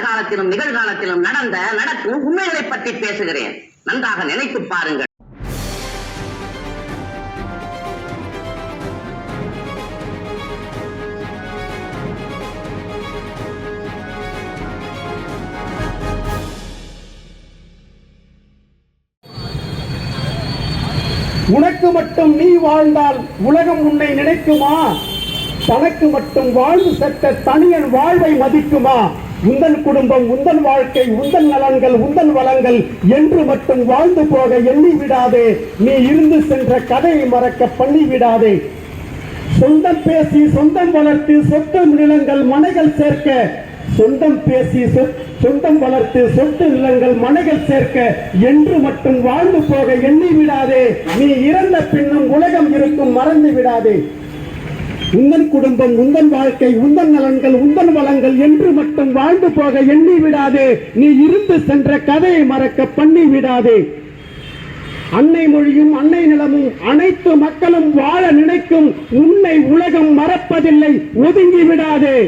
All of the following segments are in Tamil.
காலத்திலும் நிகழ்காலத்திலும் நடந்த நடக்கும் உண்மைகளை பற்றி பேசுகிறேன். நன்றாக நினைத்து பாருங்கள். உனக்கு மட்டும் நீ வாழ்ந்தால் உலகம் உன்னை நினைக்குமா? தனக்கு மட்டும் வாழ்வு செட்ட தனியன் வாழ்வை மதிக்குமா? உந்தன் குடும்பம் உந்தன் வாழ்க்கை உந்தன் நலன்கள் உந்தன் வளங்கள் என்று மட்டும் வாழ்ந்து போக எண்ணி விடாதே நீ இருந்து சென்ற கதையை மறக்க பண்ணி விடாதே சொந்தம் பேசி சொந்தம் வளர்த்து சொத்து நிலங்கள் மனைகள் சேர்க்க. சொந்தம் பேசி சொ- சொந்தம் வளர்த்து சொத்து நிலங்கள் மனைகள் சேர்க்க என்று மட்டும் வாழ்ந்து போக எண்ணி விடாதே நீ இறந்த பின்னும் உலகம் இருக்கும் மறந்து விடாதே உந்தன் குடும்பம் உந்தன் வாழ்க்கை உந்தன் நலன்கள் உந்தன் வளங்கள் என்று மட்டும் வாழ்ந்து போக எண்ணி விடாதே. நீ இருந்து சென்ற கதையை மறக்க பண்ணி விடாதே. அன்னை மொழியும் அன்னை நிலமும் அனைத்து மக்களும் வாழ நினைக்கும் உன்னை உலகம் மறப்பதில்லை ஒதுங்கி விடாதே.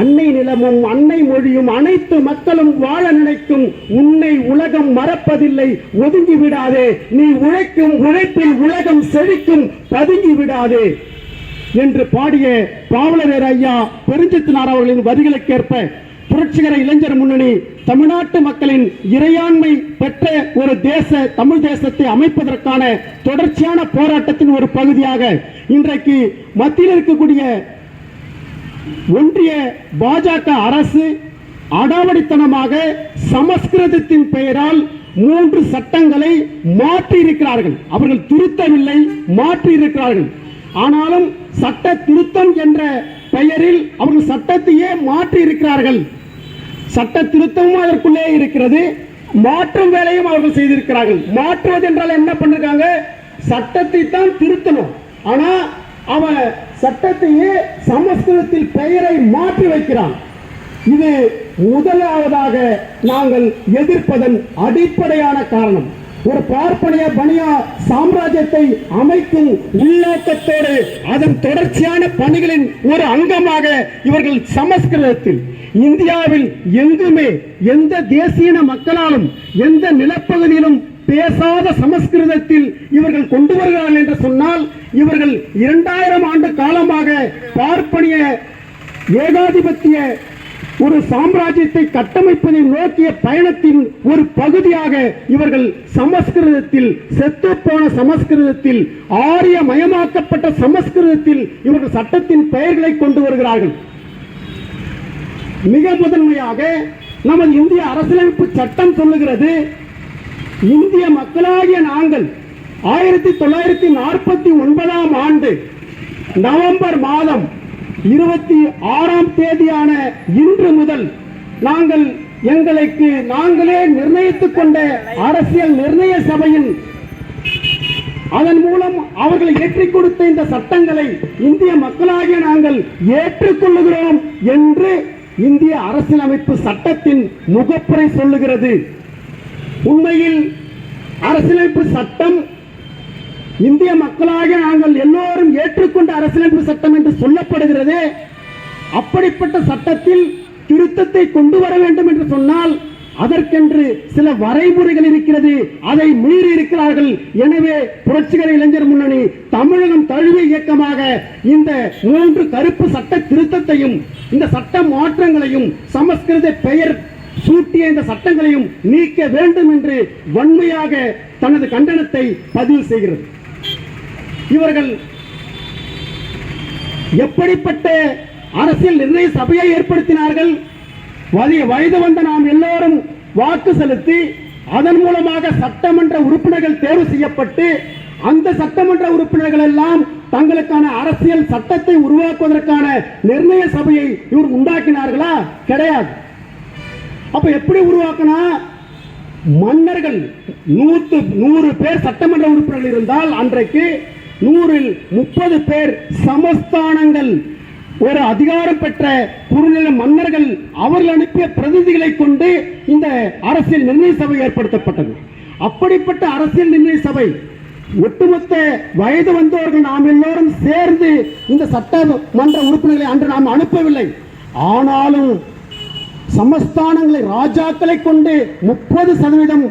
அன்னை நிலமும் அன்னை மொழியும் அனைத்து மக்களும் வாழ நினைக்கும் உன்னை உலகம் மறப்பதில்லை ஒதுங்கி விடாதே. நீ உழைக்கும் உழைப்பில் உலகம் செழிக்கும் பதுங்கி விடாதே. என்று பாடிய பாவலரேர் ஐயா பெருஞ்சித்தினார் அவர்களின் வரிகளுக்கேற்ப புரட்சிகர இளைஞர் முன்னணி தமிழ்நாட்டு மக்களின் இறையாண்மை பெற்ற ஒரு தேச தமிழ் தேசத்தை அமைப்பதற்கான தொடர்ச்சியான போராட்டத்தின் ஒரு பகுதியாக இன்றைக்கு மத்தியில் இருக்கக்கூடிய ஒன்றிய பாஜக அரசு அடாவடித்தனமாக சமஸ்கிருதத்தின் பெயரால் மூன்று சட்டங்களை மாற்றி இருக்கிறார்கள் அவர்கள் திருத்தவில்லை மாற்றி இருக்கிறார்கள் ஆனாலும் சட்ட திருத்தம் என்ற பெயரில் அவர்கள் சட்டத்தையே மாற்றி இருக்கிறார்கள் சட்ட திருத்தமும் அதற்குள்ளே இருக்கிறது. மாற்றும் வேலையும் அவர்கள் செய்திருக்கிறார்கள். மாற்றுவது என்றால் என்ன பண்ணிருக்காங்க? சட்டத்தை தான் திருத்தணும். ஆனா அவன் சட்டத்தையே சமஸ்கிருதத்தில் பெயரை மாற்றி வைக்கிறான். இது முதலாவதாக நாங்கள் எதிர்ப்பதன் அடிப்படையான காரணம். ஒரு பார்ப்பனிய பனியா சாம்ராஜ்யத்தை அமைக்கும் உள்நோக்கத்தோடு அதன் தொடர்ச்சியான பணிகளின் ஒரு அங்கமாக இவர்கள் சமஸ்கிருதத்தில் இந்தியாவில் எங்குமே எந்த தேசியன மக்களாலும் எந்த நிலப்பகுதியிலும் பேசாத சமஸ்கிருதத்தில் இவர்கள் கொண்டு வருகிறார்கள் என்று சொன்னால் இவர்கள் இரண்டாயிரம் ஆண்டு காலமாக பார்ப்பனிய ஏகாதிபத்திய ஒரு சாம்ராஜ்யத்தை கட்டமைப்பதை நோக்கிய பயணத்தின் ஒரு பகுதியாக இவர்கள் சமஸ்கிருதத்தில் செத்துப்போன சமஸ்கிருதத்தில் ஆரிய மயமாக்கப்பட்ட சமஸ்கிருதத்தில் இவர்கள் சட்டத்தின் பெயர்களை கொண்டு வருகிறார்கள். மிக முதன்மையாக நமது இந்திய அரசியலமைப்பு சட்டம் சொல்லுகிறது இந்திய மக்களாகிய நாங்கள் ஆயிரத்தி தொள்ளாயிரத்தி நாற்பத்தி ஒன்பதாம் ஆண்டு நவம்பர் மாதம் இருபத்தி ஆறாம் தேதியான இன்று முதல் நாங்கள் எங்களுக்கு நாங்களே நிர்ணயித்துக் கொண்ட அரசியல் நிர்ணய சபையின் அதன் மூலம் அவர்கள் ஏற்றிக் கொடுத்த இந்த சட்டங்களை இந்திய மக்களாகிய நாங்கள் ஏற்றுக்கொள்ளுகிறோம் என்று இந்திய அரசியலமைப்பு சட்டத்தின் முகப்புரை சொல்லுகிறது. உண்மையில் அரசியலமைப்பு சட்டம் இந்திய மக்களாக நாங்கள் எல்லோரும் ஏற்றுக்கொண்ட அரசியலமைப்பு சட்டம் என்று சொல்லப்படுகிறது. அப்படிப்பட்ட சட்டத்தில் திருத்தத்தை கொண்டு வர வேண்டும் என்று சொன்னால் அதற்கென்று சில வரைமுறைகள் இருக்கிறது. அதை மீறி இருக்கிறார்கள். எனவே புரட்சிகர இளைஞர் முன்னணி தமிழகம் தழுவிய இயக்கமாக இந்த மூன்று கருப்பு சட்ட திருத்தத்தையும் இந்த சட்ட மாற்றங்களையும் சமஸ்கிருத பெயர் சூட்டிய இந்த சட்டங்களையும் நீக்க வேண்டும் என்று வன்மையாக தனது கண்டனத்தை பதிவு செய்கிறது. இவர்கள் எப்படிப்பட்ட அரசியல் நிர்ணய சபையை ஏற்படுத்தினார்கள்? வயது வந்த நாம் எல்லோரும் வாக்கு செலுத்தி அதன் மூலமாக சட்டமன்ற உறுப்பினர்கள் தேர்வு செய்யப்பட்டு அந்த சட்டமன்ற உறுப்பினர்கள் எல்லாம் தங்களுக்கான அரசியல் சட்டத்தை உருவாக்குவதற்கான நிர்ணய சபையை இவர் உண்டாக்கினார்களா? கிடையாது. அப்ப எப்படி உருவாக்கினா மன்னர்கள் நூத்து நூறு பேர் சட்டமன்ற உறுப்பினர்கள் இருந்தால் அன்றைக்கு நூறில் முப்பது பேர் சமஸ்தானங்கள். ஒரு அதிகாரம் பெற்ற குறுநில மன்னர்கள் அவர்கள் அனுப்பிய பிரதிநிதிகளை கொண்டு இந்த அரசியல் நிர்ணய சபை ஏற்படுத்தப்பட்டது. அப்படிப்பட்ட அரசியல் நிர்ணய சபை ஒட்டுமொத்த வயது வந்தவர்கள் நாம் எல்லோரும் சேர்ந்து இந்த சட்டமன்ற உறுப்பினர்களை அன்று நாம் அனுப்பவில்லை. ஆனாலும் சமஸ்தானங்களை ராஜாக்களை கொண்டு முப்பது சதவீதம்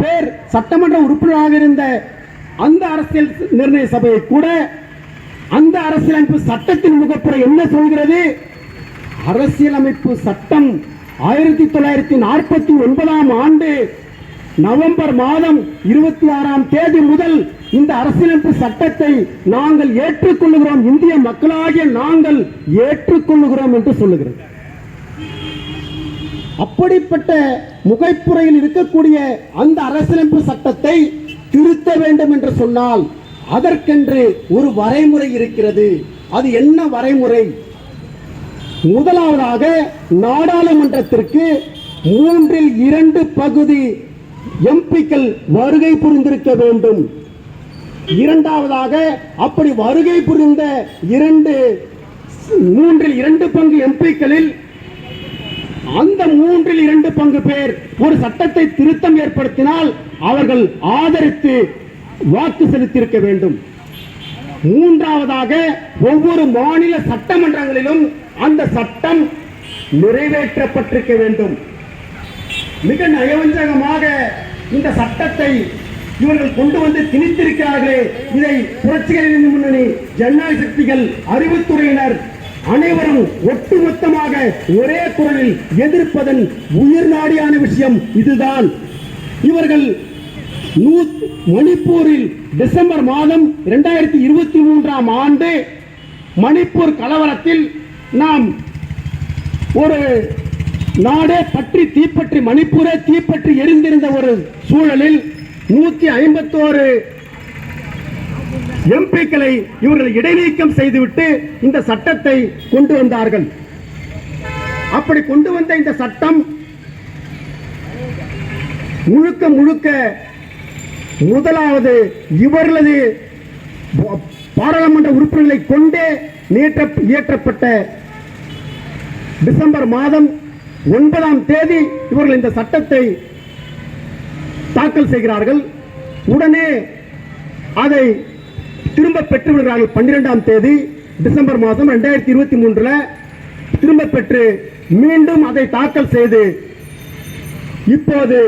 பேர் சட்டமன்ற உறுப்பினராக இருந்த அந்த அரசியல் நிர்ணய சபையை கூட அந்த அரசியலமைப்பு சட்டத்தின் முகப்புற என்ன சொல்கிறது? அரசியலமைப்பு சட்டம் ஆயிரத்தி தொள்ளாயிரத்தி நாற்பத்தி ஒன்பதாம் ஆண்டு நவம்பர் மாதம் இருபத்தி ஆறாம் தேதி முதல் இந்த அரசியலமைப்பு சட்டத்தை நாங்கள் ஏற்றுக்கொள்ளுகிறோம். இந்திய மக்களாகிய நாங்கள் ஏற்றுக்கொள்ளுகிறோம் என்று சொல்லுகிறது. அப்படிப்பட்ட முகைப்புறையில் இருக்கக்கூடிய அந்த அரசியலமைப்பு சட்டத்தை திருத்த வேண்டும் என்று சொன்னால் அதற்கென்று ஒரு வரைமுறை இருக்கிறது. அது என்ன வரைமுறை? முதலாவதாக நாடாளுமன்றத்திற்கு மூன்றில் இரண்டு பகுதி எம்பிக்கள் வருகை புரிந்திருக்க வேண்டும். இரண்டாவதாக அப்படி வருகை புரிந்த இரண்டு மூன்றில் இரண்டு பங்கு எம்பிக்களில் அந்த மூன்றில் இரண்டு பங்கு பேர் ஒரு சட்டத்தை திருத்தம் ஏற்படுத்தினால் அவர்கள் ஆதரித்து வாக்கு செலுத்தியிருக்க வேண்டும். மூன்றாவதாக ஒவ்வொரு மாநில சட்டமன்றங்களிலும் அந்த சட்டம் நிறைவேற்றப்பட்டிருக்க வேண்டும். மிக நயவஞ்சகமாக இந்த சட்டத்தை இவர்கள் கொண்டு வந்து திணித்திருக்கிறார்களே. இதை புரட்சிகளின் முன்னணி ஜனநாயக சக்திகள் அறிவுத்துறையினர் அனைவரும் ஒட்டுமொத்தமாக ஒரே குரலில் எதிர்ப்பதன் உயிர் நாடியான விஷயம் இதுதான். இவர்கள் மணிப்பூரில் டிசம்பர் மாதம் இரண்டாயிரத்தி இருபத்தி மூன்றாம் ஆண்டு மணிப்பூர் கலவரத்தில் நாம் ஒரு நாடே பற்றி தீப்பற்றி மணிப்பூரே தீப்பற்றி எரிந்திருந்த ஒரு சூழலில் நூத்தி ஐம்பத்தோரு எம்பிக்களை இவர்கள் இடைநீக்கம் செய்துவிட்டு இந்த சட்டத்தை கொண்டு வந்தார்கள். அப்படி கொண்டு வந்த இந்த சட்டம் முழுக்க முழுக்க முதலாவது இவர்களது பாராளுமன்ற உறுப்பினர்களை கொண்டே நீட்ட இயற்றப்பட்ட டிசம்பர் மாதம் ஒன்பதாம் தேதி இவர்கள் இந்த சட்டத்தை தாக்கல் செய்கிறார்கள். உடனே அதை திரும்ப பெற்று விடுகிறார்கள் பன்னிரெண்டாம் தேதி டிசம்பர் மாதம் ரெண்டாயிரத்தி இருபத்தி மூன்றுல திரும்ப பெற்று மீண்டும் அதை தாக்கல் செய்து இப்போது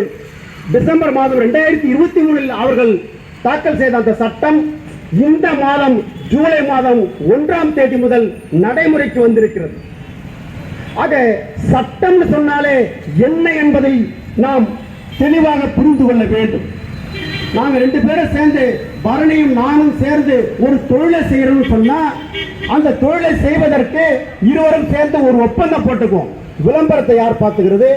டிசம்பர் மாதம் ரெண்டாயிரத்தி இருபத்தி மூணில் அவர்கள் தாக்கல் செய்த அந்த சட்டம் இந்த மாதம் ஜூலை மாதம் ஒன்றாம் தேதி முதல் நடைமுறைக்கு வந்திருக்கிறது. ஆக சட்டம் சொன்னாலே என்ன என்பதை நாம் தெளிவாக புரிந்து கொள்ள வேண்டும். நாங்க ரெண்டு பேரும் சேர்ந்து பரணியும் நானும் சேர்ந்து ஒரு தொழிலை செய்யறோம்னு சொன்னா அந்த தொழிலை செய்வதற்கு இருவரும் சேர்ந்து ஒரு ஒப்பந்தம் போட்டுக்குவோம். விளம்பரத்தை யார் பார்த்துக்கிறது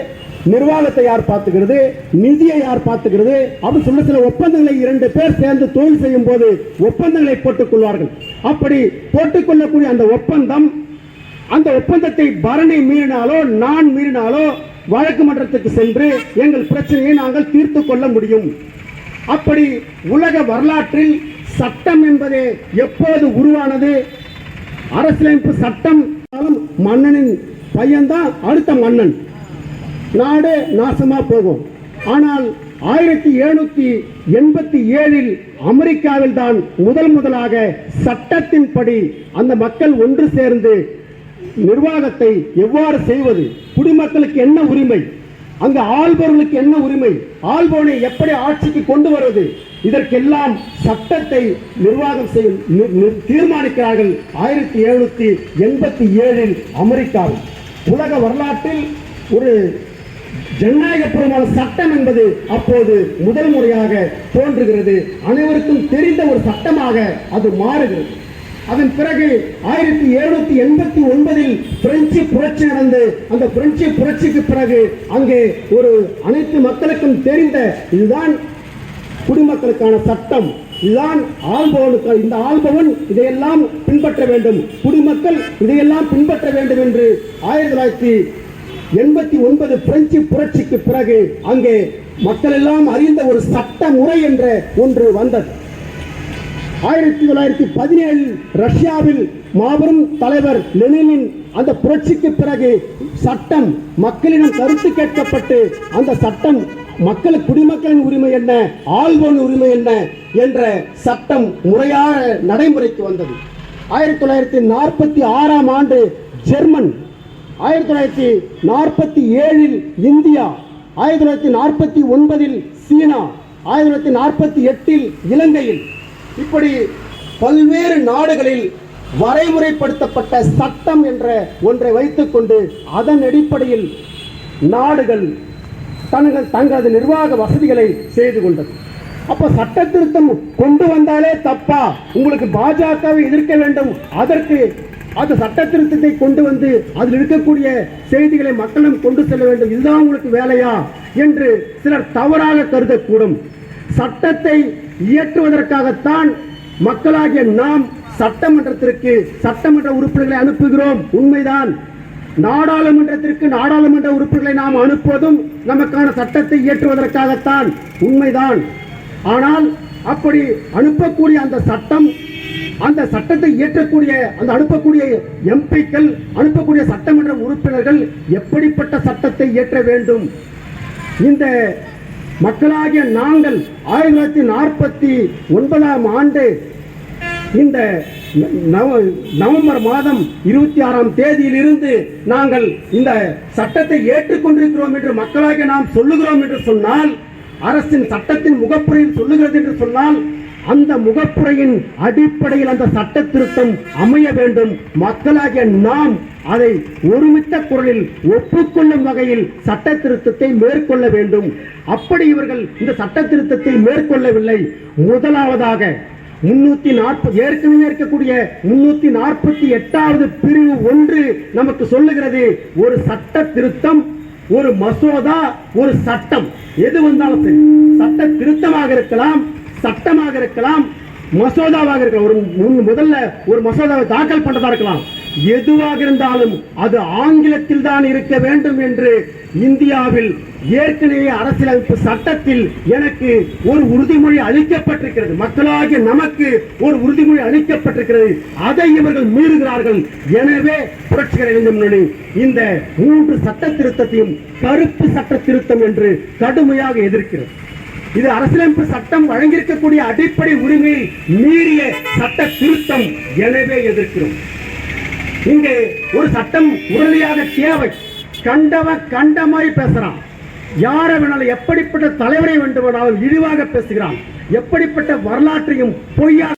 நிர்வாகத்தை யார் பார்த்துக்கிறது நிதியை யார் பார்த்துக்கிறது அப்படின்னு சொல்ல சில ஒப்பந்தங்களை இரண்டு பேர் சேர்ந்து தொழில் செய்யும் போது ஒப்பந்தங்களை போட்டுக் கொள்வார்கள் அப்படி போட்டுக்கொள்ளக்கூடிய அந்த ஒப்பந்தம் அந்த ஒப்பந்தத்தை பரணி மீறினாலோ நான் மீறினாலோ வழக்கு மன்றத்துக்கு சென்று எங்கள் பிரச்சனையை நாங்கள் தீர்த்து கொள்ள முடியும். அப்படி உலக வரலாற்றில் சட்டம் என்பது எப்போது உருவானது? அரசியலமைப்பு சட்டம் மன்னனின் பையன்தான் அடுத்த மன்னன். நாடு நாசமா போகும். ஆனால் ஆயிரத்தி எழுநூத்தி எண்பத்தி ஏழில் அமெரிக்காவில் தான் முதல் முதலாக சட்டத்தின்படி அந்த மக்கள் ஒன்று சேர்ந்து நிர்வாகத்தை எவ்வாறு செய்வது? குடிமக்களுக்கு என்ன உரிமை? அங்கு ஆள்பவர்களுக்கு என்ன உரிமை? ஆள்பவனை எப்படி ஆட்சிக்கு கொண்டு வருவது? இதற்கெல்லாம் சட்டத்தை நிர்வாகம் செய்யும் தீர்மானிக்கிறார்கள் ஆயிரத்தி எழுநூத்தி எண்பத்தி ஏழில் அமெரிக்காவில். உலக வரலாற்றில் ஒரு ஜனநாயகபூர்வமான சட்டம் என்பது அப்போது முதல் முறையாக தோன்றுகிறது. அனைவருக்கும் தெரிந்த ஒரு சட்டமாக அது மாறுகிறது. அதன் பிறகு ஆயிரத்தி எழுநூத்தி எண்பத்தி ஒன்பதில் பிரெஞ்சு புரட்சி நடந்து அந்த பிரெஞ்சு புரட்சிக்கு பிறகு அங்கே ஒரு அனைத்து மக்களுக்கும் தெரிந்த இதுதான் குடிமக்களுக்கான சட்டம் இதுதான் ஆள்பவனுக்கு இந்த ஆள்பவன் இதையெல்லாம் பின்பற்ற வேண்டும். குடிமக்கள் இதையெல்லாம் பின்பற்ற வேண்டும் என்று ஆயிரத்தி தொள்ளாயிரத்தி எண்பத்தி ஒன்பது பிரெஞ்சு புரட்சிக்கு பிறகு அங்கே மக்கள் எல்லாம் அறிந்த ஒரு சட்ட முறை என்ற ஒன்று வந்தது. ஆயிரத்தி தொள்ளாயிரத்தி பதினேழில் ரஷ்யாவில் மாபெரும் தலைவர் லெனினின் அந்த புரட்சிக்கு பிறகு சட்டம் மக்களிடம் கருத்து கேட்கப்பட்டு அந்த சட்டம் மக்கள் குடிமக்களின் உரிமை என்ன ஆள்வோன் உரிமை என்ன என்ற சட்டம் முறையாக நடைமுறைக்கு வந்தது. ஆயிரத்தி தொள்ளாயிரத்தி நாற்பத்தி ஆறாம் ஆண்டு ஜெர்மன் ஆயிரத்தி தொள்ளாயிரத்தி நாற்பத்தி ஏழில் இந்தியா ஆயிரத்தி தொள்ளாயிரத்தி நாற்பத்தி ஒன்பதில் சீனா ஆயிரத்தி தொள்ளாயிரத்தி நாற்பத்தி எட்டில் இலங்கையில் இப்படி பல்வேறு நாடுகளில் வரைமுறைப்படுத்தப்பட்ட சட்டம் என்ற ஒன்றை வைத்துக்கொண்டு அதன் அடிப்படையில் நாடுகள் தங்கள் தங்களது நிர்வாக வசதிகளை செய்து கொண்டது. அப்ப சட்ட திருத்தம் கொண்டு வந்தாலே தப்பா? உங்களுக்கு பாஜகவை எதிர்க்க வேண்டும். அதற்கு அந்த சட்ட திருத்தத்தை கொண்டு வந்து அதில் இருக்கக்கூடிய செய்திகளை மக்களிடம் கொண்டு செல்ல வேண்டும். இதுதான் உங்களுக்கு வேலையா? என்று சிலர் தவறாக கருதக்கூடும். சட்டத்தை இயற்றுவதற்காகத்தான் மக்களாகிய நாம் சட்டமன்றத்திற்கு சட்டமன்ற உறுப்பினர்களை அனுப்புகிறோம். உண்மைதான். நாடாளுமன்றத்திற்கு நாடாளுமன்ற உறுப்பினர்களை நாம் அனுப்புவதும் நமக்கான சட்டத்தை இயற்றுவதற்காகத்தான். உண்மைதான். ஆனால் அப்படி அனுப்பக்கூடிய அந்த சட்டம் அந்த சட்டத்தை இயற்றக்கூடிய அந்த அனுப்பக்கூடிய எம்பிக்கள் அனுப்பக்கூடிய சட்டமன்ற உறுப்பினர்கள் எப்படிப்பட்ட சட்டத்தை இயற்ற வேண்டும்? இந்த மக்களாகிய நாங்கள் ஆயிரத்தி தொள்ளாயிரத்தி நாற்பத்தி ஒன்பதாம் ஆண்டு இந்த நவ- நவம்பர் மாதம் இருபத்தி ஆறாம் தேதியிலிருந்து நாங்கள் இந்த சட்டத்தை ஏற்றுக்கொண்டிருக்கிறோம் என்று மக்களாக நாம் சொல்லுகிறோம் என்று சொன்னால் அரசின் சட்டத்தின் முகப்புறையில் சொல்லுகிறது என்று சொன்னால் அந்த முகப்புரையின் அடிப்படையில் அந்த சட்ட திருத்தம் அமைய வேண்டும். மக்களாகிய நாம் அதை ஒருமித்த குரலில் ஒப்புக்கொள்ளும் வகையில் சட்ட திருத்தத்தை மேற்கொள்ள வேண்டும். அப்படி இவர்கள் இந்த சட்ட திருத்தத்தை மேற்கொள்ளவில்லை. முதலாவதாக முன்னூத்தி நாற்பது ஏற்கனவே இருக்கக்கூடிய முன்னூத்தி நாற்பத்தி எட்டாவது பிரிவு ஒன்று நமக்கு சொல்லுகிறது. ஒரு சட்ட திருத்தம் ஒரு மசோதா ஒரு சட்டம். எது வந்தாலும் சரி சட்ட திருத்தமாக இருக்கலாம். சட்டமாக இருக்கலாம் மசோதாவாக இருக்கலாம். ஒரு முன் முதல்ல ஒரு மசோதாவை தாக்கல் பண்றதா இருக்கலாம். எதுவாக இருந்தாலும் அது ஆங்கிலத்தில் தான் இருக்க வேண்டும் என்று இந்தியாவில் ஏற்கனவே அரசியலமைப்பு சட்டத்தில் எனக்கு ஒரு உறுதிமொழி அளிக்கப்பட்டிருக்கிறது. மக்களாகிய நமக்கு ஒரு உறுதிமொழி அளிக்கப்பட்டிருக்கிறது. அதை இவர்கள் மீறுகிறார்கள். எனவே புரட்சிகர இளைஞர் முன்னணி இந்த மூன்று சட்ட திருத்தத்தையும் கருப்பு சட்ட திருத்தம் என்று கடுமையாக எதிர்க்கிறது இது அரசியலமைப்பு சட்டம் வழங்கியிருக்கக்கூடிய அடிப்படை உரிமையை மீறிய சட்ட திருத்தம் எனவே எதிர்க்கிறோம். இங்கு ஒரு சட்டம் உடனடியாக தேவை. கண்டவ கண்ட மாதிரி பேசுறான். யாரை வேணாலும் எப்படிப்பட்ட தலைவரை வேண்டுமானாலும் இழிவாக பேசுகிறான். எப்படிப்பட்ட வரலாற்றையும் பொய்யா